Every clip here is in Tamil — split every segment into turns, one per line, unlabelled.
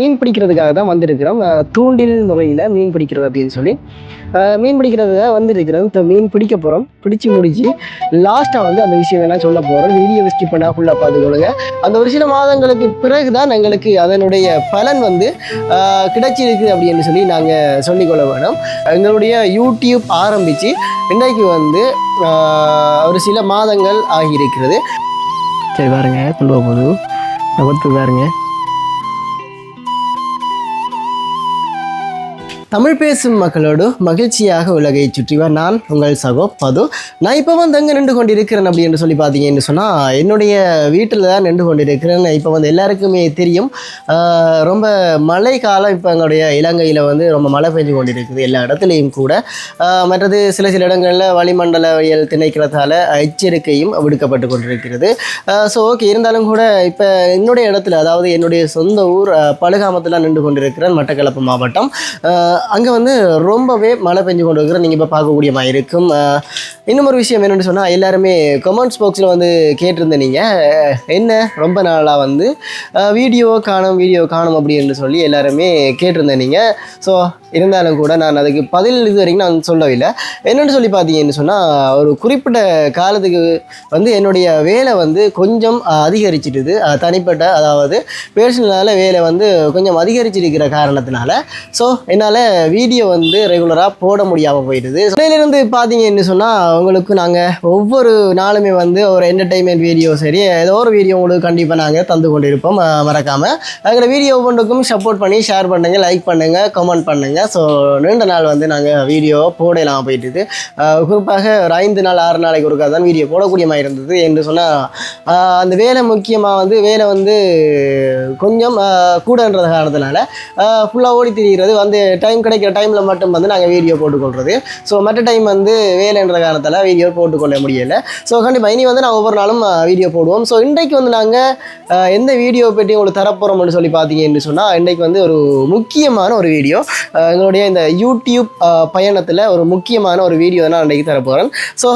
மீன் பிடிக்கிறதுக்காக தான் வந்திருக்கிறோம். தூண்டில் முறையில் மீன் பிடிக்கிறது அப்படின்னு சொல்லி. மீன் பிடிக்கிறதுக்காக வந்திருக்கிறோம். இப்போ மீன் பிடிக்க போகிறோம் பிடிச்சி முடிச்சு லாஸ்ட்டாக வந்து அந்த விஷயம் வேணால் சொல்ல போகிறோம் வீடியோ ஸ்கிப் பண்ணால் ஃபுல்லாக பார்த்துக்கொள்ளுங்க அந்த ஒரு சில மாதங்களுக்கு பிறகு தான் எங்களுக்கு அதனுடைய பலன் வந்து கிடைச்சிருக்கு அப்படின்னு சொல்லி நாங்கள் சொல்லிக்கொள்ள வேணும். எங்களுடைய யூடியூப் ஆரம்பித்து இன்றைக்கு வந்து ஒரு சில மாதங்கள் ஆகியிருக்கிறது. சரி பாருங்க. கொண்டு போக போகுது ஒத்து தமிழ் பேசும் மக்களோடு மகிழ்ச்சியாக உலகை சுற்றிவார் நான் உங்கள் சகோ பது. நான் இப்போ வந்து எங்கே நின்று கொண்டிருக்கிறேன் அப்படி என்று சொல்லி பார்த்தீங்கன்னு சொன்னால் என்னுடைய வீட்டில் தான் நின்று கொண்டிருக்கிறேன். இப்போ வந்து எல்லாருக்குமே தெரியும். ரொம்ப மழை காலம் இப்போ எங்களுடைய இலங்கையில் வந்து ரொம்ப மழை பெஞ்சு கொண்டிருக்குது எல்லா இடத்துலையும் கூட. மற்றது சில சில இடங்களில் வளிமண்டலவியல் திணைக்களத்தால் எச்சரிக்கையும் விடுக்கப்பட்டு கொண்டிருக்கிறது. ஸோ ஓகே இருந்தாலும் கூட இப்போ என்னுடைய இடத்துல அதாவது என்னுடைய சொந்த ஊர் பழுகாமத்தில் நின்று கொண்டிருக்கிறேன் மட்டக்களப்பு மாவட்டம். அங்கே வந்து ரொம்பவே மழை பெஞ்சு கொண்டு இருக்கிற நீங்கள் இப்போ பார்க்கக்கூடிய மாதிரி இருக்கும். இன்னும் ஒரு விஷயம் என்னென்னு சொன்னால் எல்லாருமே கமெண்ட்ஸ் பாக்ஸில் வந்து கேட்டிருந்த நீங்கள் என்ன ரொம்ப நாளாக வந்து வீடியோ காணும் வீடியோ காணும் அப்படின்னு சொல்லி எல்லாருமே கேட்டிருந்த நீங்கள் ஸோ இருந்தாலும் கூட நான் அதுக்கு பதில் இது வரைக்கும் நான் சொல்லவில்லை. என்னென்னு சொல்லி பார்த்தீங்கன்னு சொன்னால் ஒரு குறிப்பிட்ட காலத்துக்கு வந்து என்னுடைய வேலை வந்து கொஞ்சம் அதிகரிச்சிட்டுது. தனிப்பட்ட அதாவது பேர்சனலால் வேலை வந்து கொஞ்சம் அதிகரிச்சிருக்கிற காரணத்தினால. ஸோ என்னால் வீடியோ வந்து ரெகுலராக போட முடியாமல் போயிடுது. இருந்து பார்த்தீங்கன்னு சொன்னால் உங்களுக்கு நாங்கள் ஒவ்வொரு நாளுமே வந்து ஒரு என்டர்டெயின்மெண்ட் வீடியோ சரி ஏதோ ஒரு வீடியோ உங்களுக்கு கண்டிப்பாக நாங்கள் தந்து கொண்டு இருப்போம் மறக்காமல் அதில் வீடியோ ஒவ்வொன்றுக்கும் சப்போர்ட் பண்ணி ஷேர் பண்ணுங்கள் லைக் பண்ணுங்கள் கமெண்ட் பண்ணுங்கள் ஸோ நீண்ட நாள் வந்து நாங்கள் வீடியோ போடலாம் போயிட்டுது. குறிப்பாக ஒரு ஐந்து நாள் ஆறு நாளைக்கு ஒருக்கா தான் வீடியோ போடக்கூடிய மாதிரி இருந்தது என்று சொன்னால் அந்த வேலை முக்கியமாக வந்து வேலை வந்து கொஞ்சம் அஹ், கூடன்ற காரணத்தினால ஃபுல்லாக ஓடி திரிகிறது வந்து டைம் கிடைக்கிற டைமில் மட்டும் வந்து நாங்கள் வீடியோ போட்டுக்கொள்வது ஸோ மற்ற டைம் வந்து வேலைன்ற காரணத்தால் வீடியோ போட்டுக்கொள்ள முடியலை. ஸோ கண்டிப்பாக இனி வந்து நாங்கள் ஒவ்வொரு நாளும் வீடியோ போடுவோம். ஸோ இன்றைக்கு வந்து நாங்கள் எந்த வீடியோ பற்றி உங்களுக்கு தரப்போகிறோம்னு சொல்லி பார்த்தீங்கன்னு சொன்னால் இன்றைக்கு வந்து ஒரு முக்கியமான ஒரு வீடியோ எங்களுடைய இந்த யூடியூப் பயணத்தில் ஒரு முக்கியமான ஒரு வீடியோ தான் நான் இன்றைக்கு தரப்போகிறேன் ஸோ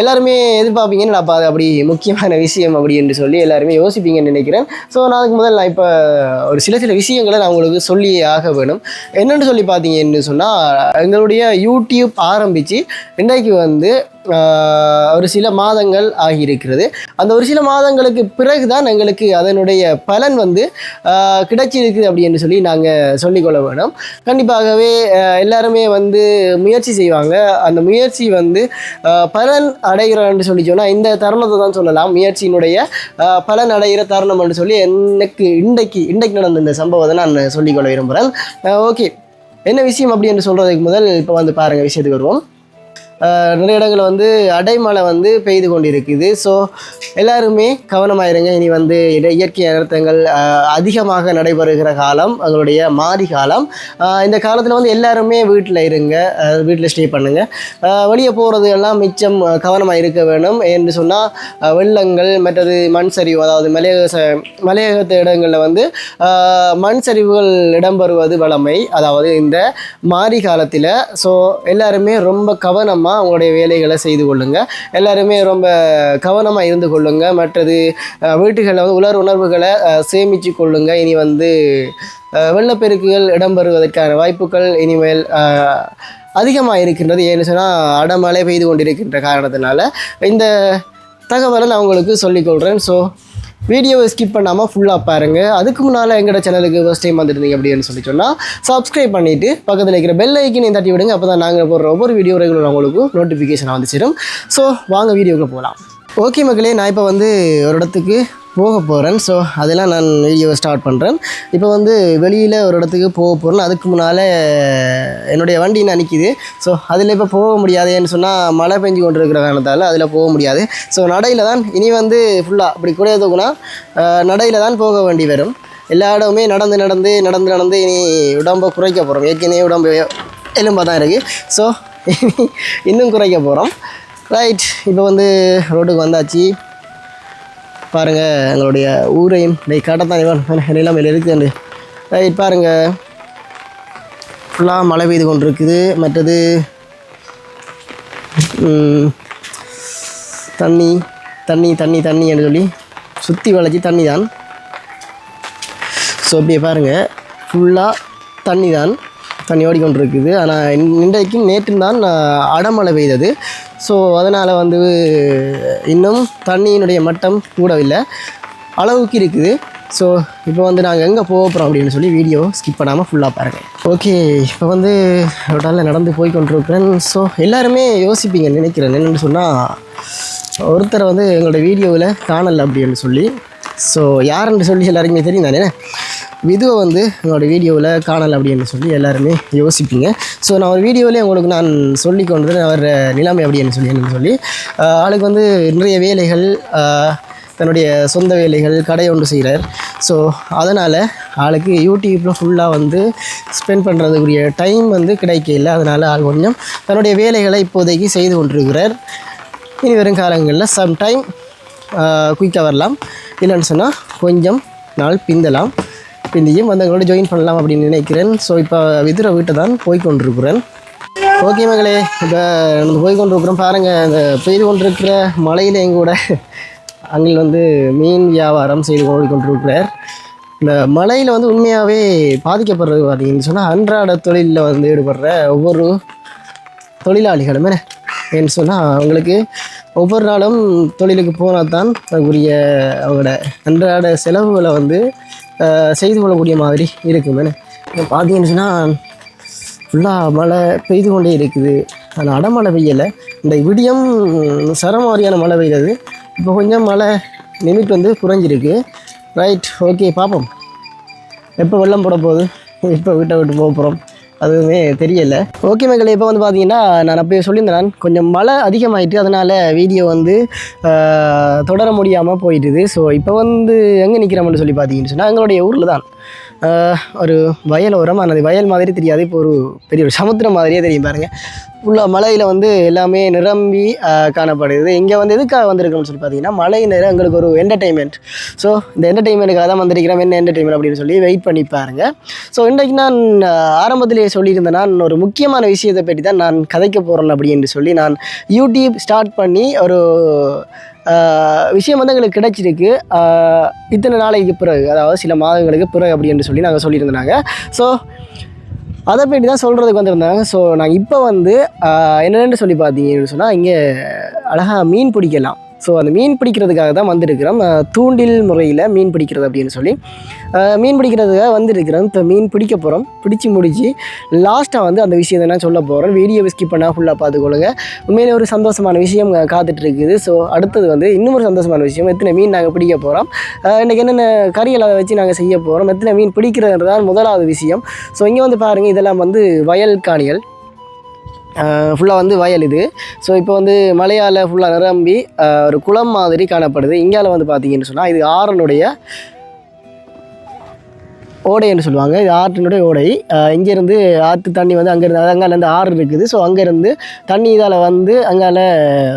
எல்லாருமே எதிர்பார்ப்பீங்கன்னு நான் பா- அப்படி முக்கியமான விஷயம் அப்படி என்று சொல்லி எல்லாருமே யோசிப்பீங்கன்னு நினைக்கிறேன். ஸோ நான் அதுக்கு முதல்ல நான் இப்போ ஒரு சில சில விஷயங்களை நான் உங்களுக்கு சொல்லி ஆக வேணும். என்னென்னு சொல்லி பார்த்தீங்கன்னா சொன்னால் எங்களுடைய யூடியூப் ஆரம்பித்து இன்றைக்கு வந்து ஒரு சில மாதங்கள் ஆகியிருக்கிறது. அந்த ஒரு சில மாதங்களுக்கு பிறகு தான் எங்களுக்கு அதனுடைய பலன் வந்து கிடைச்சிருக்குது அப்படின்னு சொல்லி நாங்கள் சொல்லிக்கொள்ள வேணும். கண்டிப்பாகவே எல்லாருமே வந்து முயற்சி செய்வாங்க. அந்த முயற்சி வந்து பலன் அடைகிறன்னு சொல்லி சொன்னால் இந்த தருணத்தை தான் சொல்லலாம். முயற்சியினுடைய பலன் அடைகிற தருணம் என்று சொல்லி எனக்கு இன்றைக்கு இன்றைக்கு நடந்த இந்த சம்பவத்தை நான் சொல்லிக்கொள்ள விரும்புகிறேன் ஓகே. என்ன விஷயம் அப்படி என்று சொல்கிறதுக்கு முதல் இப்போ வந்து பாருங்கள் விஷயத்துக்கு வருவோம். நிறைய இடங்களில் வந்து அடைமழை வந்து பெய்து கொண்டிருக்குது. ஸோ எல்லாருமே கவனமாயிருங்க. இனி வந்து இயற்கை அனர்த்தங்கள் அதிகமாக நடைபெறுகிற காலம் அவங்களுடைய மாறி காலம். இந்த காலத்தில் வந்து எல்லாருமே வீட்டில் இருங்க. வீட்டில் ஸ்டே பண்ணுங்கள் வெளியே போகிறது எல்லாம் மிச்சம் கவனமாக இருக்க வேணும். என்று சொன்னால் வெள்ளங்கள் மற்றது மண் சரிவு அதாவது மலையக ச மலையகத்து இடங்களில் வந்து மண் சரிவுகள் இடம்பெறுவது வளமை அதாவது இந்த மாறி காலத்தில் ஸோ எல்லாருமே ரொம்ப கவனமாக உங்களுடைய வேலைகளை செய்து கொள்ளுங்கள் எல்லாருமே ரொம்ப கவனமாக இருந்து கொள்ளுங்கள் மற்றது வீட்டுகளில் வந்து உலர் உணர்வுகளை சேமித்து கொள்ளுங்கள் இனி வந்து வெள்ளப்பெருக்குகள் இடம்பெறுவதற்கான வாய்ப்புகள் இனிமேல் அதிகமாக இருக்கின்றது ஏன்னு சொன்னால் அடமழை பெய்து கொண்டிருக்கின்ற காரணத்தினால. இந்த தகவலை நான் உங்களுக்கு சொல்லிக்கொள்கிறேன் ஸோ வீடியோவை ஸ்கிப் பண்ணாமல் ஃபுல்லாக பாருங்கள் அதுக்கு முன்னால் எங்களோட சேனலுக்கு ஃபஸ்ட் டைம் வந்துருந்தீங்க அப்படின்னு சொல்லி சொன்னால் சப்ஸ்கிரைப் பண்ணிவிட்டு பக்கத்தில் இருக்கிற பெல் ஐக்கனையும் தட்டி விடுங்க அப்போ தான் நாங்கள் போடுற ஒவ்வொரு வீடியோ ரெகுலர் உங்களுக்கு நோட்டிஃபிகேஷன் வந்து சேரும். ஸோ வாங்க வீடியோக்குள்ள போகலாம் ஓகே மக்களே நான் இப்போ வந்து ஒரு இடத்துக்கு போக போகிறேன் ஸோ அதெல்லாம் நான் வீடியோவை ஸ்டார்ட் பண்ணுறேன் இப்போ வந்து வெளியில் ஒரு இடத்துக்கு போக போகிறேன் அதுக்கு முன்னால் என்னுடைய வண்டி நான் நிற்கிது ஸோ அதில் இப்போ போக முடியாது ஏன்னு சொன்னால் மழை பெஞ்சு கொண்டு இருக்கிற காரணத்தால் அதில் போக முடியாது. ஸோ நடையில் தான் இனி வந்து ஃபுல்லாக இப்படி கூட தூக்குனா நடையில் தான் போக வேண்டி வரும். எல்லா இடமுமே நடந்து நடந்து நடந்து நடந்து இனி உடம்பை குறைக்க போகிறோம் ஏற்கனவே உடம்பு எலும்பாக தான் இருக்குது ஸோ இன்னும் குறைக்க போகிறோம் ரைட் இப்போ வந்து ரோட்டுக்கு வந்தாச்சு. பாருங்கள் எங்களுடைய ஊரையும் டேய் காட்டத்தான் இவன். நிலைமையில் இருக்குது ரைட் பாருங்கள் ஃபுல்லாக மழை பெய்து கொண்டிருக்குது. மற்றது தண்ணி தண்ணி தண்ணி தண்ணி என்று சொல்லி சுற்றி வளைச்சி தண்ணி தான் ஸோ அப்படியே பாருங்கள் ஃபுல்லாக தண்ணி தான் தண்ணி ஓடிக்கொண்டிருக்குது ஆனால் இன்றைக்கும் நேற்று தான் அடமழை பெய்தது. ஸோ அதனால் வந்து இன்னும் தண்ணியினுடைய மட்டம் கூடவில்லை. அளவுக்கு இருக்குது. ஸோ இப்போ வந்து நாங்கள் எங்கே போக போகிறோம் அப்படின்னு சொல்லி வீடியோ ஸ்கிப் பண்ணாமல் ஃபுல்லாக பாருங்கள் ஓகே இப்போ வந்து ரோட்டால் நடந்து போய் கொண்டிருக்கிறேன். ஸோ எல்லாருமே யோசிப்பீங்க நினைக்கிறேன். என்னென்னு சொன்னால் ஒருத்தரை வந்து எங்களோட வீடியோவில் காணல் அப்படின்னு சொல்லி. ஸோ யாருன்னு சொல்லி எல்லாருக்குமே தெரியும் தானே? விதுவை வந்து என்னோடய வீடியோவில் காணலை அப்படின்னு சொல்லி எல்லாருமே யோசிப்பீங்க. ஸோ நான் ஒரு வீடியோவிலே உங்களுக்கு நான் சொல்லி கொண்டு அவர் நிலைமை அப்படின்னு சொல்லி என்னன்னு சொல்லி. ஆளுக்கு வந்து நிறைய வேலைகள் தன்னுடைய சொந்த வேலைகள் கடை ஒன்று செய்கிறார் ஸோ அதனால் ஆளுக்கு யூடியூப்பில் ஃபுல்லாக வந்து ஸ்பெண்ட் பண்ணுறதுக்குரிய டைம் வந்து கிடைக்கல அதனால் ஆள் கொஞ்சம் தன்னுடைய வேலைகளை இப்போதைக்கு செய்து கொண்டிருக்கிறார். இனி வரும் காலங்களில் சம்டைம் குயிக்காக வரலாம். இல்லைன்னு சொன்னால் கொஞ்சம் நாள் பிந்தலாம். பிந்தியும் வந்தவங்களோட ஜாயின் பண்ணலாம் அப்படின்னு நினைக்கிறேன். ஸோ இப்போ விதுர வீட்டை தான் போய் கொண்டிருக்கிறேன். ஓகே மகளே இப்போ நம்ம போய் கொண்டிருக்கிறோம். பாருங்கள் இந்த பெய்து கொண்டிருக்கிற மழையில் எங்கூட அங்கில் வந்து மீன் வியாபாரம் செய்து கொண்டிருக்கிறார். இந்த மழையில் வந்து உண்மையாகவே பாதிக்கப்படுறது பார்த்தீங்கன்னு சொன்னால் அன்றாட தொழிலில் வந்து ஈடுபடுற ஒவ்வொரு தொழிலாளிகளுமே ஏன்னு சொன்னால் அவங்களுக்கு ஒவ்வொரு நாளும் தொழிலுக்கு போனால் தான் அதுக்குரிய அவங்களோட அன்றாட செலவுகளை வந்து செய்து கொள்ளக்கூடிய மாதிரி இருக்கும். இப்போ பார்த்தீங்கன்னு சொன்னால் ஃபுல்லாக மழை பெய்து கொண்டே இருக்குது. ஆனால் அடமழை பெய்யலை. இந்த விடியம் சரமாரியான மழை பெய்யுது இப்போ கொஞ்சம் மழை லிமிட் வந்து குறைஞ்சிருக்கு. ரைட் ஓகே பார்ப்போம். எப்போ வெள்ளம் போட போகுது? எப்போ வீட்டை விட்டு போக போகிறோம் அதுவுமே தெரியல. ஓகே மக்களே இப்போ வந்து பார்த்தீங்கன்னா நான் அப்பயே சொல்லியிருந்தேன் நான். கொஞ்சம் மழை அதிகமாயிட்டு அதனால் வீடியோ வந்து தொடர முடியாமல் போயிட்டுது. ஸோ இப்போ வந்து எங்கே நிற்கிறோம்னு சொல்லி பார்த்தீங்கன்னு சொன்னால் எங்களுடைய ஊரில் தான் ஒரு வயல் ஓரம் அந்த வயல் மாதிரி தெரியாது. இப்போ ஒரு பெரிய ஒரு சமுத்திரம் மாதிரியே தெரியும் பாருங்கள் ஃபுல்லாக மலையில் வந்து எல்லாமே நிரம்பி காணப்படுது. இங்கே வந்து எதுக்காக வந்திருக்கோம்னு சொல்லி பார்த்தீங்கன்னா மழை நேரம் எங்களுக்கு ஒரு என்டர்டெயின்மெண்ட் ஸோ இந்த என்டர்டெயின்மெண்ட்டுக்காக தான் வந்திருக்கிறோம். என்ன என்டர்டெயின்மெண்ட் அப்படின்னு சொல்லி வெயிட் பண்ணி பாருங்கள் ஸோ இன்றைக்கு நான் ஆரம்பத்திலேயே சொல்லியிருந்தேன் நான் ஒரு முக்கியமான விஷயத்தை பற்றி தான் நான் கதைக்க போகிறேன் அப்படின்னு சொல்லி நான் யூடியூப் ஸ்டார்ட் பண்ணி ஒரு விஷயம் வந்து எங்களுக்கு கிடைச்சிருக்கு. இத்தனை நாளைக்கு பிறகு அதாவது சில மாதங்களுக்கு பிறகு அப்படின்னு சொல்லி நாங்கள் சொல்லியிருந்தாங்க. ஸோ அதை பற்றி தான் சொல்கிறதுக்கு வந்திருந்தாங்க. ஸோ நான் இப்போ வந்து என்னென்னு சொல்லி பார்த்தீங்கன்னு சொன்னால் இங்கே அழகாக மீன் பிடிக்கலாம். ஸோ அந்த மீன் பிடிக்கிறதுக்காக தான் வந்திருக்கிறோம். தூண்டில் முறையில் மீன் பிடிக்கிறது அப்படின்னு சொல்லி. மீன் பிடிக்கிறதுக்காக வந்திருக்கிறோம். இப்போ மீன் பிடிக்க போகிறோம் பிடிச்சி முடிச்சு லாஸ்ட்டாக வந்து அந்த விஷயத்தை நான் சொல்ல போகிறோம் வீடியோ ஸ்கிப் பண்ணால் ஃபுல்லாக பார்த்துக்கொள்ளுங்க. உண்மையிலே ஒரு சந்தோஷமான விஷயம் காத்துட்ருக்குது இருக்குது ஸோ அடுத்தது வந்து இன்னும் ஒரு சந்தோஷமான விஷயம். எத்தனை மீன் நாங்கள் பிடிக்க போகிறோம் இன்றைக்கி என்னென்ன கறிகளை வச்சு நாங்கள் செய்ய போகிறோம் எத்தனை மீன் பிடிக்கிறது தான் முதலாவது விஷயம். ஸோ இங்கே வந்து பாருங்கள் இதெல்லாம் வந்து வயல் காணிகள். ஃபுல்லாக வந்து வயல் இது. ஸோ இப்போ வந்து மலையால் ஃபுல்லாக நிரம்பி ஒரு குளம் மாதிரி காணப்படுது. இங்கால வந்து பார்த்தீங்கன்னு சொன்னால் இது ஆறனுடைய ஓடைன்னு சொல்லுவாங்க. இது ஆற்றினுடைய ஓடை. இங்கேருந்து ஆற்று தண்ணி வந்து அங்கேருந்து அங்காலேருந்து ஆறு இருக்குது. ஸோ அங்கேருந்து தண்ணி இதால் வந்து அங்கால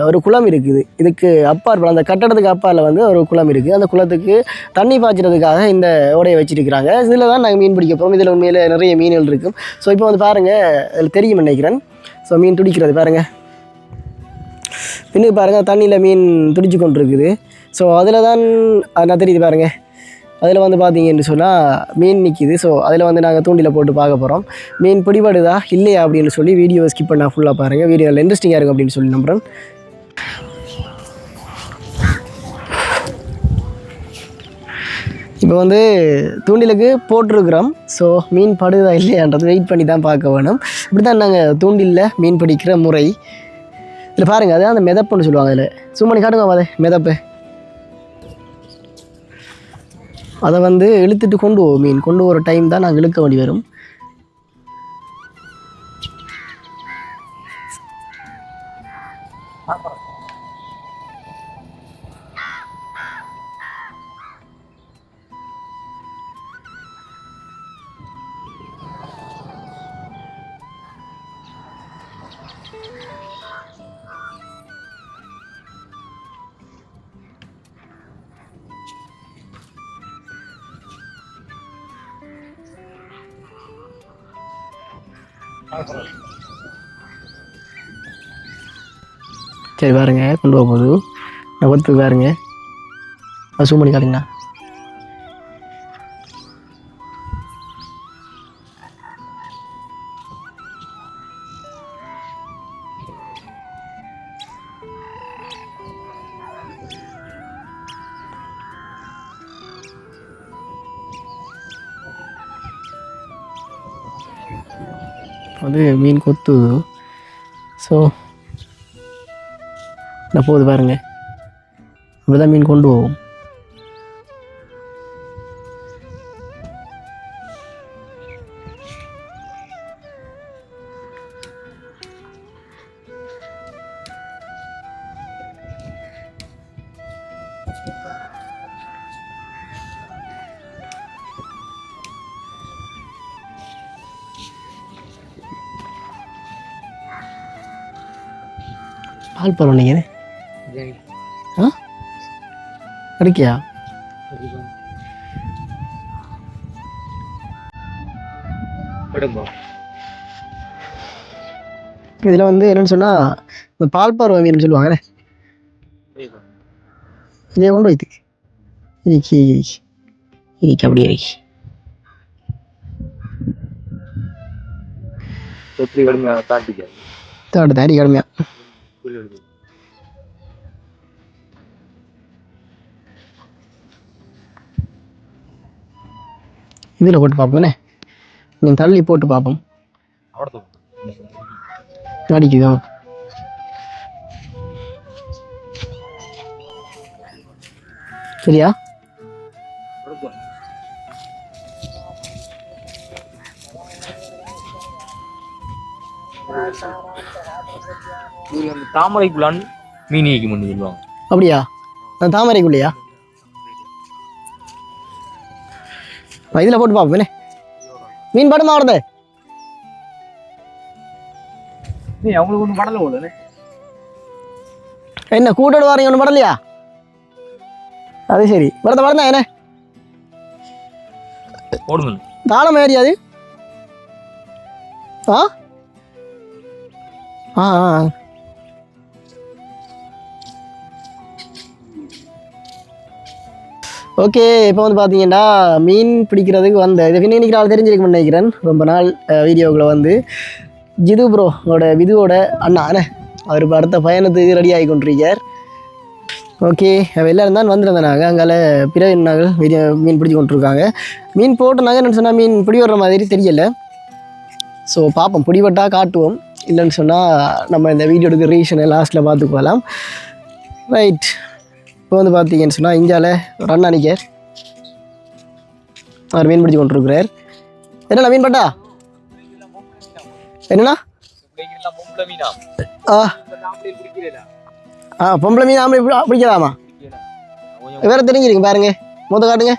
ஒரு குளம் இருக்குது. இதுக்கு அப்பார் அந்த கட்டடத்துக்கு அப்பால் வந்து ஒரு குளம் இருக்குது. அந்த குளத்துக்கு தண்ணி பாய்ச்சறதுக்காக இந்த ஓடையை வச்சுருக்கிறாங்க. இதில் தான் நாங்கள் மீன் பிடிக்க போகிறோம் இதில் உண்மையில் நிறைய மீன்கள் இருக்கும். ஸோ இப்போ வந்து பாருங்கள் இதில் தெரியும் நினைக்கிறேன். ஸோ மீன் துடிக்கிறது பாருங்கள் பின்னுக்கு பாருங்கள் தண்ணியில் மீன் துடிச்சு கொண்டு இருக்குது ஸோ அதில் தான் நான் தெரியுது பாருங்கள் அதில் வந்து பார்த்தீங்கன்னு சொன்னால் மீன் நிற்கிது ஸோ அதில் வந்து நாங்கள் தூண்டில் போட்டு பார்க்க போகிறோம் மீன் பிடிபடுதா இல்லையா அப்படின்னு சொல்லி வீடியோ ஸ்கிப் பண்ணால் ஃபுல்லாக பாருங்கள் வீடியோ இன்ட்ரெஸ்டிங்காக இருக்கும் அப்படின்னு சொல்லி நம்புகிறேன் இப்போ வந்து தூண்டிலுக்கு போட்டிருக்கிறோம். ஸோ மீன் படுதா இல்லையான்றது வெயிட் பண்ணி தான் பார்க்க வேணும். இப்படி தான் நாங்கள் தூண்டிலில் மீன் பிடிக்கிற முறை. இதில் பாருங்கள் அதான் அந்த மிதப்புன்னு சொல்லுவாங்க அதில் சும்மா நீ காட்டுங்க அதை மிதப்பு. அதை வந்து இழுத்துட்டு கொண்டு போவோம் மீன். கொண்டு போகிற டைம் தான் நாங்கள் இழுக்க வேண்டி வரும். சரி பாருங்க கொண்டு போக போகுது நகர்த்து பாருங்க. அது சூம் பண்ணி காட்டுங்கண்ணா வந்து மீன் கொத்துது. ஸோ நான் போகுது பாருங்க. இப்படிதான் மீன் கொண்டு போவோம். பால் பரவாயில்லைங்க கிடைக்கியா இதில் வந்து என்னன்னு சொன்னால் இந்த பால் பருவ மீன் சொல்லுவாங்கல்ல இதே கொண்டு வைத்து இருக்கு. இருக்கு அப்படியே இருக்கு.
எப்படி கடுமையாக தாண்டிக்க.
தேர்ட் தாடி இதில் போட்டு பார்ப்போம்ண்ணே நீங்கள் தள்ளி போட்டு பார்ப்போம். அடிக்குதோ? சரியா?
அந்த தாமரை குலான் மீன் வைக்கும் பண்ணி சொல்லுவாங்க.
அப்படியா? நான் தாமரைக்குள்ளையா? இதில் போட்டு பார்ப்போம்ண்ணே மீன் படமா வருது
நீ அவங்களுக்கு ஒன்றும் படல போடுது
என்ன கூட்டோடு வாரீங்க ஒன்றும் படலையா அது சரி வரத வரதா என்ன
போடுங்க
தாளம் ஏறி அது ஆ ஆ ஓகே இப்போ வந்து பார்த்தீங்கன்னா மீன் பிடிக்கிறதுக்கு வந்த இது இன்னைக்கு நாள் தெரிஞ்சிருக்க நினைக்கிறேன். ரொம்ப நாள் வீடியோக்குள்ள வந்து. ஜிது ப்ரோவோட விதுவோட அண்ணா அண்ணே அவர் இப்போ அடுத்த பயணத்துக்கு ரெடி ஆகி கொண்டிருக்கார். ஓகே எல்லோரும் தான் வந்திருந்தாங்க. அங்கால பிற நாங்கள் மீன் பிடிச்சி கொண்டிருக்காங்க. மீன் போட்டுனாங்க என்னென்னு சொன்னால் மீன் பிடி வர்ற மாதிரி தெரியலை. ஸோ பார்ப்போம் பிடிபட்டா காட்டுவோம். இல்லைன்னு சொன்னால் நம்ம இந்த வீடியோ எடுக்க ரீசனை லாஸ்ட்டில் பார்த்துக்கலாம். ரைட் இப்போ வந்து பார்த்தீங்கன்னு சொன்னால் இந்தியாவில் ஒரு அண்ணா நிற்கார் அவர் மீன் பிடிச்சி கொண்டிருக்கிறார். என்னண்ணா மீன் பட்டா? என்னண்ணா?
பொம்பளை
ஆ. ஆ பொம்பளை மீன் ஆம்பளை பிடிக்கலாமா? வேற தெரிஞ்சிருக்கு பாருங்க. மொத்த காட்டுங்க.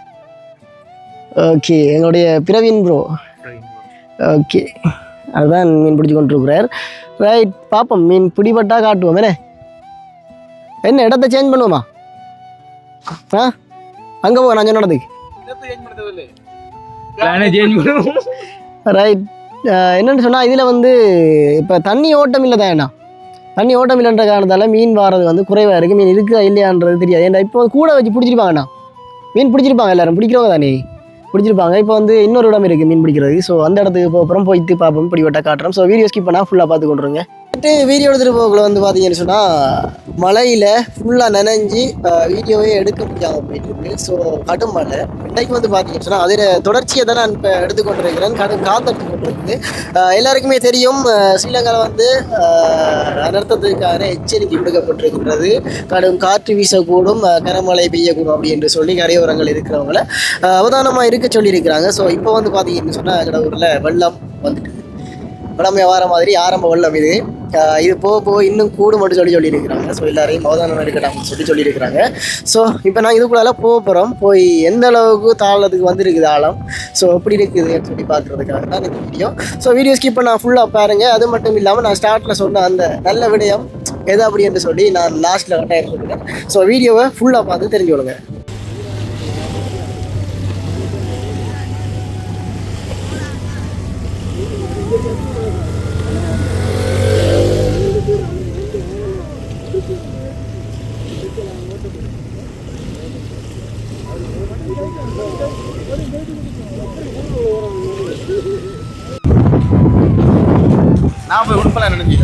ஓகே எங்களுடைய பிரவீன் ப்ரோ ஓகே அதுதான் மீன் பிடிச்சி கொண்டிருக்கிறார். ரைட் பார்ப்போம். மீன் பிடிபட்டா காட்டுவோம். என்ன? என்ன இடத்த சேஞ்ச் பண்ணுவோமா? ஆ அங்கே போ நான் சொன்னதுக்கு ரைட் என்னன்னு சொன்னால் இதில் வந்து இப்போ தண்ணி ஓட்டம் இல்லை தான் தண்ணி ஓட்டம் இல்லைன்ற காரணத்தால் மீன் வாரது வந்து குறைவாக இருக்குது மீன் இருக்கா இல்லையான்றது தெரியாது ஏன்டா இப்போ கூட வச்சு பிடிச்சிருப்பாங்கண்ணா மீன் பிடிச்சிருப்பாங்க எல்லாரும் பிடிக்கிறவங்க தானே பிடிச்சிருப்பாங்க இப்போ வந்து இன்னொரு இடம் இருக்குது மீன் பிடிக்கிறதுக்கு ஸோ அந்த இடத்துக்கு போக அப்புறம் போயிட்டு பார்ப்போம் பிடிவட்டா காட்டுறோம் ஸோ வீடியோ ஸ்கிப் பண்ணால் ஃபுல்லாக பார்த்து கொண்டுருங்க வீடியோ எடுத்துகிட்டு போகக்குள்ள வந்து பார்த்தீங்கன்னு சொன்னால் மழையில் ஃபுல்லாக நனைஞ்சு வீடியோவே எடுக்க முடியாமல் போயிட்டு இருக்கு ஸோ கடும் மழை. இன்னைக்கு வந்து பார்த்தீங்கன்னு சொன்னால் அதில் தொடர்ச்சியை தான் நான் இப்போ எடுத்துக்கொண்டிருக்கிறேன் கடும் காத்து எடுத்துக்கொண்டிருக்குது எல்லாருக்குமே தெரியும் ஸ்ரீலங்காவில் வந்து அனர்த்தத்துக்கான எச்சரிக்கை விடுக்கப்பட்டிருக்கின்றது. கடும் காற்று வீசக்கூடும் கனமழை பெய்யக்கூடும் அப்படி என்று சொல்லி கரையோரங்கள் இருக்கிறவங்கள அவதானமாக இருக்க சொல்லியிருக்கிறாங்க. ஸோ இப்போ வந்து பார்த்தீங்கன்னு சொன்னால் கடவுரில் வெள்ளம் வந்துட்டு வளமையாக வர மாதிரி ஆரம்ப வெள்ளம் இது. இது போக போக இன்னும் கூடு மட்டும் சொல்லி சொல்லியிருக்கிறாங்க. ஸோ எல்லாரையும் அவதானம் இருக்கட்டும் சொல்லி சொல்லியிருக்கிறாங்க. ஸோ இப்போ நான் இதுக்குள்ளால போக போகிறோம் போய் எந்த அளவுக்கு தாளத்துக்கு வந்திருக்குது ஆழம்? ஸோ எப்படி இருக்குதுன்னு சொல்லி பார்க்குறதுக்காக தான் இந்த வீடியோ ஸோ வீடியோ ஸ்கிப் பண்ண ஃபுல்லாக பாருங்கள் அது மட்டும் இல்லாமல் நான் ஸ்டார்ட்டில் சொன்ன அந்த நல்ல விடயம் எது அப்படி என்று சொல்லி நான் லாஸ்ட்டில் கட்டாயம் சொல்லுவேன் ஸோ வீடியோவை ஃபுல்லாக பார்த்து தெரிஞ்சுக்கொள்ளுங்க.
நான் போய் உட்பலாம் நினைஞ்சு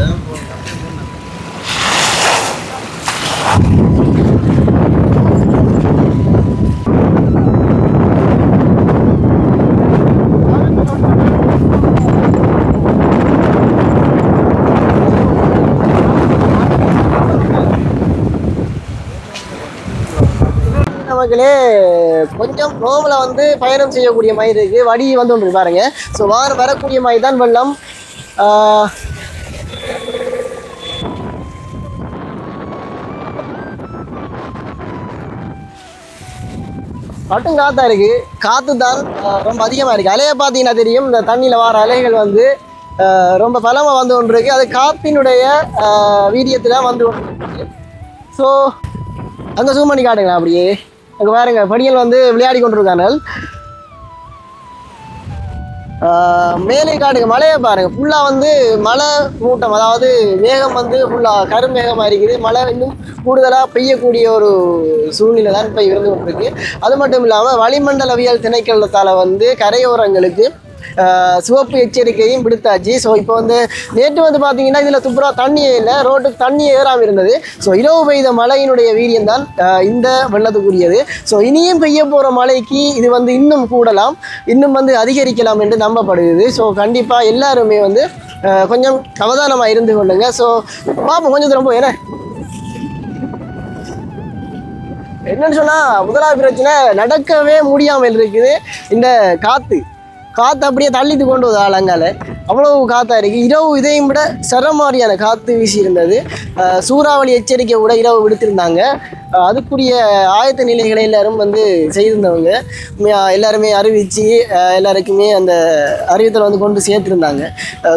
மக்களே கொஞ்சம் ரோமில் வந்து பயணம் செய்யக்கூடிய மாதிரி இருக்குது வடி வந்து ஒன்று பாருங்கள் ஸோ வார வரக்கூடிய மாதிரி தான் வெள்ளம். மட்டும் காத்தா இருக்கு. காத்து தான் ரொம்ப அதிகமாக இருக்கு. அலையை பார்த்தீங்கன்னா தெரியும் இந்த தண்ணியில் வர அலைகள் வந்து ரொம்ப பலமாக வந்து கொண்டு இருக்குது அது காத்தினுடைய வீரியத்தில் வந்து கொண்டு ஸோ அந்த zoom பண்ணி காட்டுங்களேன் அப்படியே. அங்கே பாருங்க படிகள் வந்து விளையாடி கொண்டிருக்காங்க மேலே காட்டுங்க மலையை பாருங்க. ஃபுல்லாக வந்து மழை மூட்டம் அதாவது மேகம் வந்து ஃபுல்லாக கருமேகமாக இருக்குது. மழை இன்னும் கூடுதலாக பெய்யக்கூடிய ஒரு சூழ்நிலை தான் இப்போ இருந்து கொண்டிருக்கு. அது மட்டும் இல்லாமல் வளிமண்டலவியல் திணைக்களத்தால் வந்து கரையோரங்களுக்கு சிவப்பு எச்சரிக்கையும் விடுத்தாச்சு. ஸோ இப்போ வந்து நேற்று வந்து பார்த்தீங்கன்னா இதில் துப்புரா தண்ணியே இல்லை ரோட்டுக்கு தண்ணி ஏறாமல் இருந்தது. ஸோ இரவு பெய்த மழையினுடைய வீரியம் தான் இந்த வெள்ளத்துக்குரியது. ஸோ இனியும் பெய்ய போகிற மழைக்கு இது வந்து இன்னும் கூடலாம் இன்னும் வந்து அதிகரிக்கலாம் என்று நம்பப்படுகிறது. ஸோ கண்டிப்பாக எல்லாருமே வந்து கொஞ்சம் அவதானமாக இருந்து கொள்ளுங்க. ஸோ பார்ப்போம் கொஞ்சம் தூரம் போய் என்னன்னு சொன்னால் முதலாவது பிரச்சனை நடக்கவே முடியாமல் இருக்குது. இந்த காற்று காற்று அப்படியே தள்ளிட்டு கொண்டு வந்தது ஆலங்கால. அவ்வளவு காத்தா இருக்கு. இரவு இதையும் விட சரமாரியான காத்து வீசியிருந்தது. சூறாவளி எச்சரிக்கை கூட இரவு விடுத்திருந்தாங்க. அதுக்குரிய ஆயத்த நிலைகளை எல்லாரும் வந்து செய்திருந்தவங்க. எல்லாருமே அறிவிச்சு எல்லாருக்குமே அந்த அறிவித்தலை வந்து கொண்டு சேர்த்திருந்தாங்க.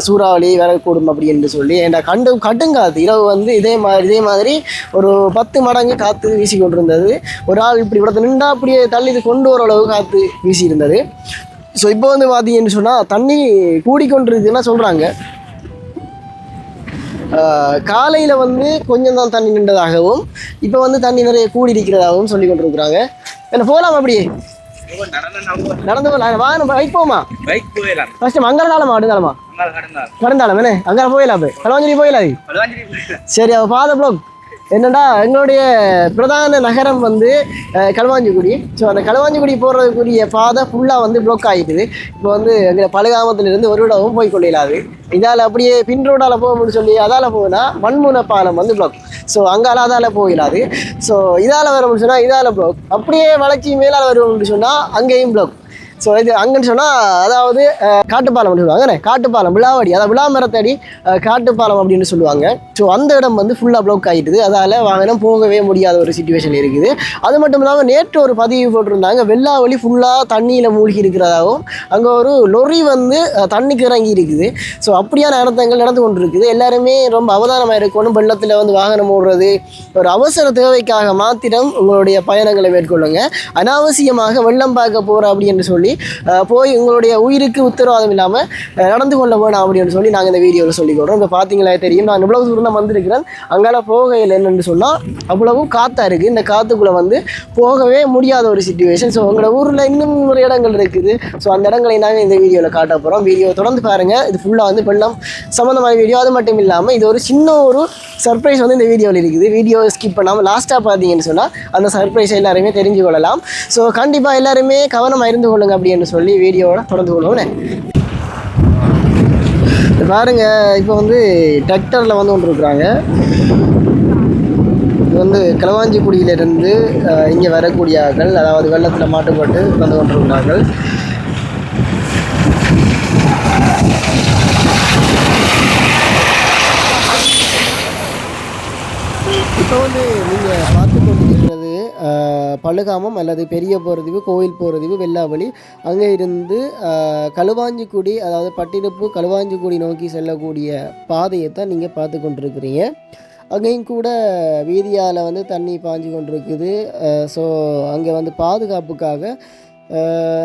சூறாவளி வரக்கூடும் அப்படின்னு சொல்லி. ஏன்டா கண்டு கட்டுங்காத்து இரவு வந்து இதே மாதிரி இதே மாதிரி ஒரு பத்து மடங்கு காற்று வீசி கொண்டிருந்தது ஒரு ஆள் இப்படி இவ்வளோ நின்றா அப்படியே தள்ளி கொண்டு வர அளவு காற்று வீசி இருந்தது ஸோ இப்போ வந்து பார்த்தீங்கன்னு சொன்னால் தண்ணி கூடிக்கொண்டிருக்குன்னு சொல்கிறாங்க காலையில் வந்து கொஞ்சம் தான் தண்ணி நின்றதாகவும் இப்போ வந்து தண்ணி நிறைய கூடி இருக்கிறதாகவும் சொல்லி கொண்டிருக்கிறாங்க. என்ன போகலாம் அப்படியே? நடந்து போகலாம் வாங்க பைக் போமா
பைக் போயிடலாம்
அடுங்காலமா
அங்கால கடந்தால்
கடந்தாலும் என்ன அங்கே போயிடலாம் அப்போ? கலவாஞ்சலி போயிடலாம் சரி அவ பாத ப்ளாக் என்னடா எங்களுடைய பிரதான நகரம் வந்து களுவாஞ்சிக்குடி. ஸோ அந்த களுவாஞ்சிக்குடி போகிறதுக்குரிய பாதை ஃபுல்லாக வந்து ப்ளோக் ஆகிட்டுது இப்போ வந்து எங்களை பழுகாமத்துலேருந்து ஒரு இடமும் போய் கொள்ளையிலாது இதால் அப்படியே பின் ரோடால் போக முடியும் சொல்லி அதால் போகுனா மண்முனை பாலம் வந்து ப்ளாக் ஸோ அங்கால அதால் போயிடாது. ஸோ இதால் வர முடியும் சொன்னால் இதால் ப்ளோக் அப்படியே வளர்ச்சி மேலால் வருவோம்னு சொன்னால் அங்கேயும் ப்ளோக் ஸோ இது அங்கன்னு சொன்னால் அதாவது காட்டுப்பாலம் சொல்லுவாங்க காட்டுப்பாலம் விழாவடி அதாவது விழா மரத்தடி காட்டுப்பாலம் அப்படின்னு சொல்லுவாங்க. ஸோ அந்த இடம் வந்து ஃபுல்லாக ப்ளோக் ஆகிடுது அதால் வாகனம் போகவே முடியாத ஒரு சுச்சுவேஷன் இருக்குது. அது மட்டும் இல்லாமல் நேற்று ஒரு பதிவு போட்டிருந்தாங்க வெள்ளாவளி ஃபுல்லாக தண்ணியில் மூழ்கி இருக்கிறதாகவும் அங்கே ஒரு லொரி வந்து தண்ணிக்கு இறங்கி இருக்குது. ஸோ அப்படியான அனர்த்தங்கள் நடந்து கொண்டு இருக்குது எல்லாருமே ரொம்ப அவதானமாக இருக்கணும். வெள்ளத்தில் வந்து வாகனம் ஓடுறது ஒரு அவசர தேவைக்காக மாத்திரம் உங்களுடைய பயணங்களை மேற்கொள்ளுங்க. அனாவசியமாக வெள்ளம் பார்க்க போகிற அப்படின்னு சொல்லி போய் உங்களுடைய உயிருக்கு உத்தரவாதம் இல்லாமல் நடந்து கொள்ள வேணாம் அப்படின்னு சொல்லி நாங்கள் இந்த வீடியோவில் சொல்லிக்கொடுறோம் இப்போ பார்த்தீங்களா தெரியும் நான் இவ்வளவு தூரம் தான் வந்திருக்கிறேன். அங்கால போகையில் என்னென்னு சொன்னால் அவ்வளவும் காற்றா இருக்குது இந்த காற்றுக்குள்ளே வந்து போகவே முடியாத ஒரு சுச்சுவேஷன் ஸோ உங்களோட ஊரில் இன்னும் ஒரு இடங்கள் இருக்குது. ஸோ அந்த இடங்களை நாங்கள் இந்த வீடியோவில் காட்ட போகிறோம் வீடியோ தொடர்ந்து பாருங்கள் இது ஃபுல்லாக வந்து வெள்ளம் சம்மந்தமான வீடியோ. அது மட்டும் இல்லாமல் இது ஒரு சின்ன ஒரு சர்ப்ரைஸ் வந்து இந்த வீடியோவில் இருக்குது. வீடியோ ஸ்கிப் பண்ணாமல் லாஸ்ட்டாக பார்த்தீங்கன்னு சொன்னால் அந்த சர்ப்ரைஸை எல்லாருமே தெரிஞ்சு கொள்ளலாம். ஸோ கண்டிப்பாக எல்லாருமே கவனமாக இருந்து கொள்ளுங்கள் அப்படின்னு சொல்லி வீடியோவோட தொடர்ந்து கொள்வோம் பாருங்க இப்போ வந்து டிராக்டரில் வந்து கொண்டு இருக்கிறாங்க. இது வந்து களவாஞ்சிக்குடியிலிருந்து இங்கே வரக்கூடிய ஆட்கள் அதாவது வெள்ளத்தில் மாட்டுப்பட்டு வந்து கொண்டிருக்கிறார்கள் இப்போ வந்து நீங்கள் பார்த்து கொண்டிருக்கிறது அஹ், பழுகாமம் அல்லது பெரிய போகிறதுக்கு கோவில் போகிறதுக்கு வெள்ளாவளி. அங்கே இருந்து கழுவாஞ்சிக்குடி களுவாஞ்சிக்குடி அதாவது பட்டிருப்பு களுவாஞ்சிக்குடி நோக்கி செல்லக்கூடிய பாதையை தான் நீங்கள் பார்த்து கொண்டிருக்கிறீங்க. அங்கேயும் கூட வீதியால் வந்து தண்ணி பாஞ்சு கொண்டிருக்குது. ஸோ அங்கே வந்து பாதுகாப்புக்காக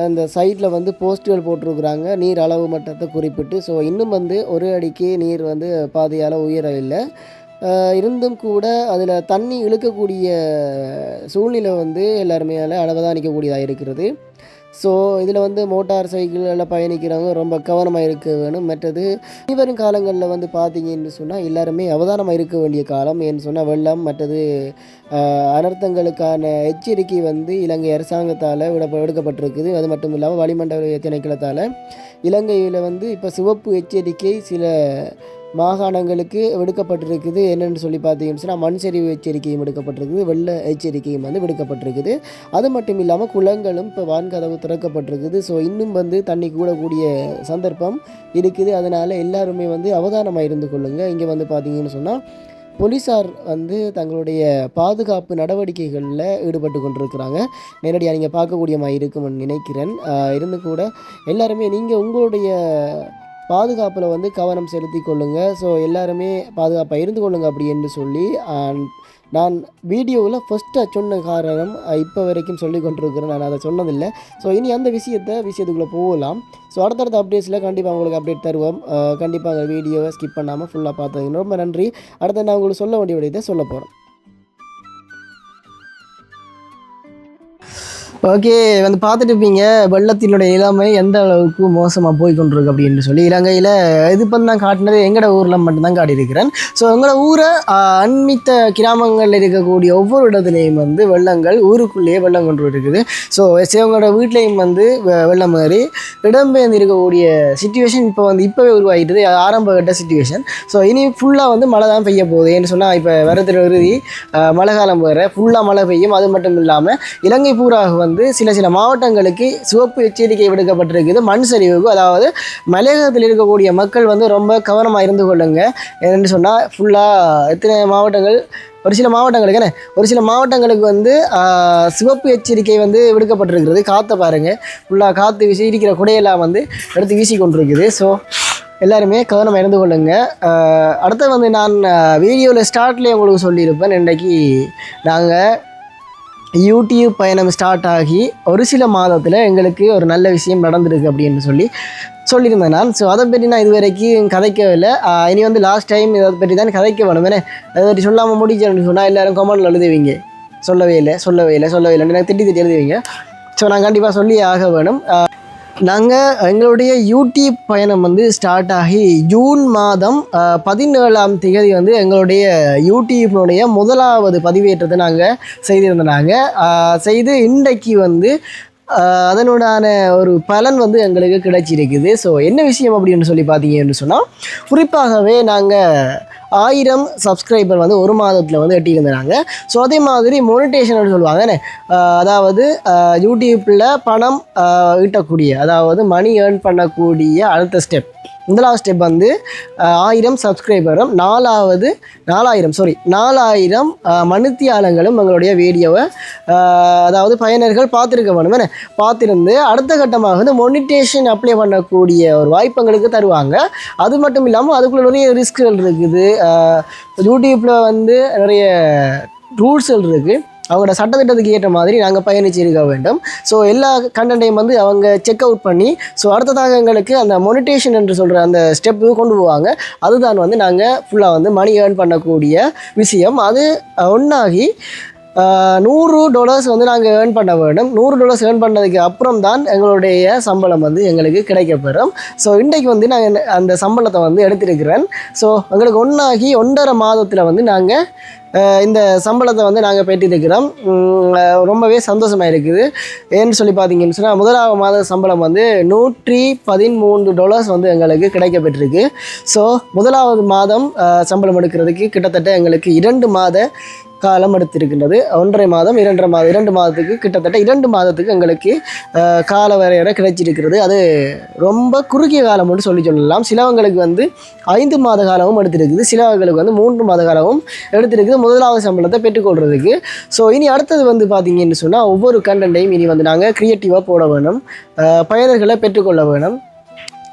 அந்த சைடில் வந்து போஸ்ட்டுகள் போட்டிருக்கிறாங்க. நீர் அளவு மட்டத்தை குறிப்பிட்டு. ஸோ இன்னும் வந்து ஒரு அடிக்கு நீர் வந்து பாதையால் உயரவில்லை. இருந்தும் கூட அதில் தண்ணி இழுக்கக்கூடிய சூழ்நிலை வந்து எல்லாருமே அவதானிக்கக்கூடியதாக இருக்கிறது. ஸோ இதில் வந்து மோட்டார் சைக்கிளில் பயணிக்கிறவங்க ரொம்ப கவனமாக இருக்க வேணும். மற்றது இனிவரும் காலங்களில் வந்து பார்த்தீங்கன்னு சொன்னால் எல்லாருமே அவதானமாக இருக்க வேண்டிய காலம் ஏன்னு சொன்னால் வெள்ளம் மற்றது அனர்த்தங்களுக்கான எச்சரிக்கை வந்து இலங்கை அரசாங்கத்தால் விட எடுக்கப்பட்டிருக்குது அது மட்டும் இல்லாமல் வளிமண்டல திணைக்களத்தால் இலங்கையில் வந்து இப்போ சிவப்பு எச்சரிக்கை சில மாகாணங்களுக்கு விடுக்கப்பட்டிருக்குது. என்னென்னு சொல்லி பார்த்தீங்கன்னு சொன்னால் மண் சரிவு எச்சரிக்கையும் விடுக்கப்பட்டிருக்குது. வெள்ள எச்சரிக்கையும் வந்து விடுக்கப்பட்டிருக்குது. அது மட்டும் இல்லாமல் குளங்களும் இப்போ வான்கதவு திறக்கப்பட்டிருக்குது. ஸோ இன்னும் வந்து தண்ணி கூடக்கூடிய சந்தர்ப்பம் இருக்குது. அதனால் எல்லாருமே வந்து அவதானமாக இருந்து கொள்ளுங்கள் இங்கே வந்து பார்த்தீங்கன்னு சொன்னால் போலீஸார் வந்து தங்களுடைய பாதுகாப்பு நடவடிக்கைகளில் ஈடுபட்டு கொண்டிருக்கிறாங்க. நேரடியாக நீங்கள் பார்க்கக்கூடியமாக இருக்கும்னு நினைக்கிறேன். இருந்து கூட எல்லாருமே நீங்கள் உங்களுடைய பாதுகாப்பில் வந்து கவனம் செலுத்தி கொள்ளுங்கள் ஸோ எல்லாருமே பாதுகாப்பாக இருந்து கொள்ளுங்கள் அப்படி என்று சொல்லி அண்ட் நான் வீடியோவில் ஃபஸ்ட்டாக சொன்ன காரணம் இப்போ வரைக்கும் சொல்லி கொண்டிருக்கிறேன். நான் அதை சொன்னதில்லை. ஸோ இனி அந்த விஷயத்தை விஷயத்துக்குள்ளே போகலாம். ஸோ அடுத்தடுத்த அப்டேட்ஸில் கண்டிப்பாக உங்களுக்கு அப்டேட் தருவோம். கண்டிப்பாக அந்த வீடியோவை ஸ்கிப் பண்ணாமல் ஃபுல்லாக பார்த்ததுக்கு ரொம்ப நன்றி. அடுத்து நான் உங்களுக்கு சொல்ல வேண்டிய விடயத்தை சொல்ல போகிறேன் ஓகே வந்து பார்த்துட்டு இருப்பீங்க. வெள்ளத்தினுடைய நிலைமை எந்த அளவுக்கு மோசமாக போய் கொண்டிருக்கு அப்படின்னு சொல்லி இலங்கையில் இது பண்ணி தான் காட்டினது. எங்களோட ஊரில் மட்டும்தான் காட்டியிருக்கிறேன். ஸோ எங்களோட ஊரை அண்மித்த கிராமங்களில் இருக்கக்கூடிய ஒவ்வொரு இடத்துலையும் வந்து வெள்ளங்கள் ஊருக்குள்ளேயே வெள்ளம் கொண்டு இருக்குது ஸோ சிவங்களோட வீட்லேயும் வந்து வெள்ளம் மாதிரி இடம்பெயர்ந்து இருக்கக்கூடிய சுச்சுவேஷன் இப்போ வந்து இப்போவே உருவாகிட்டது. ஆரம்ப கட்ட சுச்சுவேஷன் ஸோ இனி ஃபுல்லாக வந்து மழை தான் பெய்ய போகுது ஏன்னு சொன்னால் இப்போ வரத்துல இறுதி மழை காலம் வேறு. ஃபுல்லாக மழை பெய்யும். அது மட்டும் இல்லாமல் இலங்கை பூராக வந்து சில சில மாவட்டங்களுக்கு சிவப்பு எச்சரிக்கை விடுக்கப்பட்டிருக்குது. மண் சரிவுக்கு அதாவது மலையகத்தில் இருக்கக்கூடிய மக்கள் வந்து ரொம்ப கவனமாக இருந்து கொள்ளுங்க. என்னென்னு சொன்னால் ஃபுல்லாக எத்தனை மாவட்டங்கள்? ஒரு சில மாவட்டங்களுக்கு என்ன? ஒரு சில மாவட்டங்களுக்கு வந்து சிவப்பு எச்சரிக்கை வந்து விடுக்கப்பட்டிருக்கிறது. காற்றை பாருங்கள் ஃபுல்லாக காற்று வீசி இருக்கிற குடையெல்லாம் வந்து எடுத்து வீசி கொண்டிருக்குது ஸோ எல்லாருமே கவனமாக இருந்து கொள்ளுங்க. அடுத்து வந்து நான் வீடியோவில் ஸ்டார்ட்லேயே உங்களுக்கு சொல்லியிருப்பேன். இன்றைக்கி நாங்கள் யூடியூப் பயணம் ஸ்டார்ட் ஆகி ஒரு சில மாதத்தில் எங்களுக்கு ஒரு நல்ல விஷயம் நடந்திருக்கு அப்படின்னு சொல்லி சொல்லியிருந்தேன் நான். ஸோ அதை பற்றி நான் இது வரைக்கும் கதைக்கவில்லை இனி வந்து லாஸ்ட் டைம் இதை பற்றி தான் கதைக்க வேணும். என்ன? அதை பற்றி சொல்லாமல் முடிச்சேன்னு சொன்னால் எல்லாரும் கமெண்டில் எழுதுவீங்க. சொல்லவே இல்லை சொல்லவே இல்லை சொல்லவே இல்லைன்னு எனக்கு திட்டி திட்டி எழுதுவீங்க. ஸோ நான் கண்டிப்பாக சொல்லி ஆக வேணும். நாங்கள் எங்களுடைய யூடியூப் பயணம் வந்து ஸ்டார்ட் ஆகி ஜூன் மாதம் பதினேழாம் தேதி வந்து எங்களுடைய யூடியூப்னுடைய முதலாவது பதிவேற்றத்தை நாங்கள் செய்திருந்தோம் நாங்கள் செய்து இன்றைக்கு வந்து அதனுடான ஒரு பலன் வந்து எங்களுக்கு கிடைச்சிருக்குது. ஸோ என்ன விஷயம் அப்படின்னு சொல்லி பார்த்தீங்கன்னு சொன்னால் குறிப்பாகவே நாங்கள் ஆயிரம் சப்ஸ்கிரைபர் வந்து ஒரு மாதத்தில் வந்து எட்டியிருந்தாங்க ஸோ அதே மாதிரி மோனிட்டேஷன் சொல்லுவாங்க. அதாவது யூடியூப்பில் பணம் ஈட்டக்கூடிய அதாவது மணி ஏர்ன் பண்ணக்கூடிய அடுத்த ஸ்டெப் முதலாவது ஸ்டெப் வந்து ஆயிரம் சப்ஸ்கிரைபரும் நாலாவது நாலாயிரம் சாரி நாலாயிரம் மனுத்தியாளங்களும் எங்களுடைய வீடியோவை அதாவது பயனர்கள் பார்த்துருக்க வேணும் என்ன பார்த்துருந்து அடுத்த கட்டமாக வந்து மொனிட்டேஷன் அப்ளை பண்ணக்கூடிய ஒரு வாய்ப்பு எங்களுக்கு தருவாங்க. அது மட்டும் இல்லாமல் அதுக்குள்ள நிறைய ரிஸ்க்குகள் இருக்குது. யூடியூப்பில் வந்து நிறைய ரூல்ஸ்கள் இருக்குது அவங்களோட சட்டத்திட்டத்துக்கு ஏற்ற மாதிரி நாங்கள் பயணிச்சிருக்க வேண்டும். ஸோ எல்லா கண்டென்ட்டையும் வந்து அவங்க செக் அவுட் பண்ணி ஸோ அடுத்ததாக எங்களுக்கு அந்த மொனிட்டேஷன் என்று சொல்கிற அந்த ஸ்டெப்பு கொண்டு போவாங்க. அதுதான் வந்து நாங்கள் ஃபுல்லாக வந்து மணி ஏர்ன் பண்ணக்கூடிய விஷயம். அது ஒன்றாகி நூறு டாலர்ஸ் வந்து நாங்கள் ஏர்ன் பண்ண வேண்டும் நூறு டாலர்ஸ் ஏர்ன் பண்ணதுக்கு அப்புறம் தான் எங்களுடைய சம்பளம் வந்து எங்களுக்கு கிடைக்கப்பெறும். ஸோ இன்றைக்கு வந்து நாங்கள் அந்த சம்பளத்தை வந்து எடுத்திருக்கிறேன். ஸோ எங்களுக்கு ஒன்றாகி ஒன்றரை மாதத்தில் வந்து நாங்கள் இந்த சம்பளத்தை வந்து நாங்கள் பெற்றிருக்கிறோம். ரொம்பவே சந்தோஷமாக இருக்குது. ஏன்னு சொல்லி பார்த்தீங்கன்னு சொன்னால் முதலாவது மாத சம்பளம் வந்து நூற்றி பதிமூன்று டாலர்ஸ் வந்து எங்களுக்கு கிடைக்கப்பெற்றிருக்கு. ஸோ முதலாவது மாதம் சம்பளம் எடுக்கிறதுக்கு கிட்டத்தட்ட எங்களுக்கு இரண்டு மாத காலம் எடுத்திருக்கின்றது. ஒன்றரை மாதம் இரண்டரை மாதம் இரண்டு மாதத்துக்கு கிட்டத்தட்ட இரண்டு மாதத்துக்கு எங்களுக்கு கால வரையறை கிடைச்சிருக்கிறது. அது ரொம்ப குறுகிய காலம் என்று சொல்லி சொல்லலாம். சிலவங்களுக்கு வந்து ஐந்து மாத காலமும் எடுத்திருக்குது. சிலவங்களுக்கு வந்து மூன்று மாத காலமும் எடுத்திருக்குது. முதலாவது சம்பளத்தை பெற்றுக்கொள்றதுக்கு. ஸோ இனி அடுத்தது வந்து பார்த்தீங்கன்னு சொன்னால் ஒவ்வொரு கண்டென்ட்டையும் இனி வந்து நாங்கள் க்ரியேட்டிவாக போட வேணும். பயனர்களை பெற்றுக்கொள்ள வேணும்.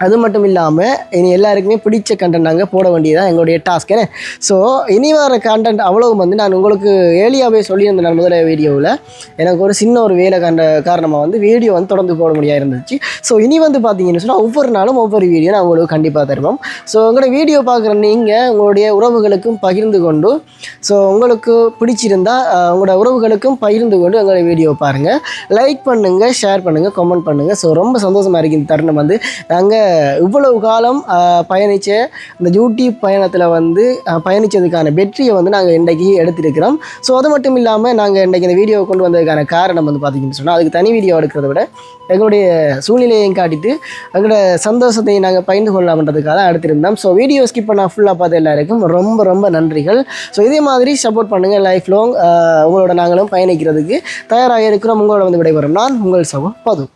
அது மட்டும் இல்லாமல் இனி எல்லாருக்குமே பிடிச்ச கண்டென்ட் நாங்கள் போட வேண்டியதான் எங்களுடைய டாஸ்க் என்ன? ஸோ இனி வர கண்டென்ட் அவ்வளவு வந்து நான் உங்களுக்கு ஏலியாவே சொல்லியிருந்தேன் நான் முதல்ல வீடியோவில் எனக்கு ஒரு சின்ன ஒரு வேலை கண்ட காரணமாக வந்து வீடியோ வந்து தொடர்ந்து போட முடியாது இருந்துச்சு. ஸோ இனி வந்து பார்த்தீங்கன்னு சொன்னால் ஒவ்வொரு நாளும் ஒவ்வொரு வீடியோ நான் உங்களுக்கு கண்டிப்பாக தருவோம். ஸோ உங்களோட வீடியோ பார்க்குற நீங்கள் உங்களுடைய உறவுகளுக்கும் பகிர்ந்து கொண்டு ஸோ உங்களுக்கு பிடிச்சிருந்தால் உங்களோட உறவுகளுக்கும் பகிர்ந்து கொண்டு எங்களோட வீடியோ பாருங்கள் லைக் பண்ணுங்கள் ஷேர் பண்ணுங்கள் கமெண்ட் பண்ணுங்கள் ஸோ ரொம்ப சந்தோஷமாக இருக்குது இந்த தருணம் வந்து. நாங்கள் இவ்வளவு காலம் பயணித்த இந்த யூடியூப் பயணத்தில் வந்து பயணித்ததுக்கான வெற்றியை வந்து நாங்கள் இன்றைக்கி எடுத்திருக்கிறோம். ஸோ அது மட்டும் இல்லாமல் நாங்கள் இன்றைக்கி இந்த வீடியோவை கொண்டு வந்ததுக்கான காரணம் வந்து பார்த்திங்கன்னு சொன்னால் அதுக்கு தனி வீடியோ எடுக்கிறத விட எங்களுடைய சூழ்நிலையையும் காட்டிட்டு எங்களோட சந்தோஷத்தை நாங்கள் பகிர்ந்து கொள்ளலாம்ன்றதுக்காக தான் எடுத்திருந்தோம். ஸோ வீடியோ ஸ்கிப் பண்ண ஃபுல்லாக பார்த்த எல்லாருக்கும் ரொம்ப ரொம்ப நன்றிகள். ஸோ இதே மாதிரி சப்போர்ட் பண்ணுங்கள் லைஃப் லாங் உங்களோட நாங்களும் பயணிக்கிறதுக்கு தயாராக இருக்கிறோம். உங்களோட வந்து விடைபெறும் நான் உங்கள் சகோ பதும்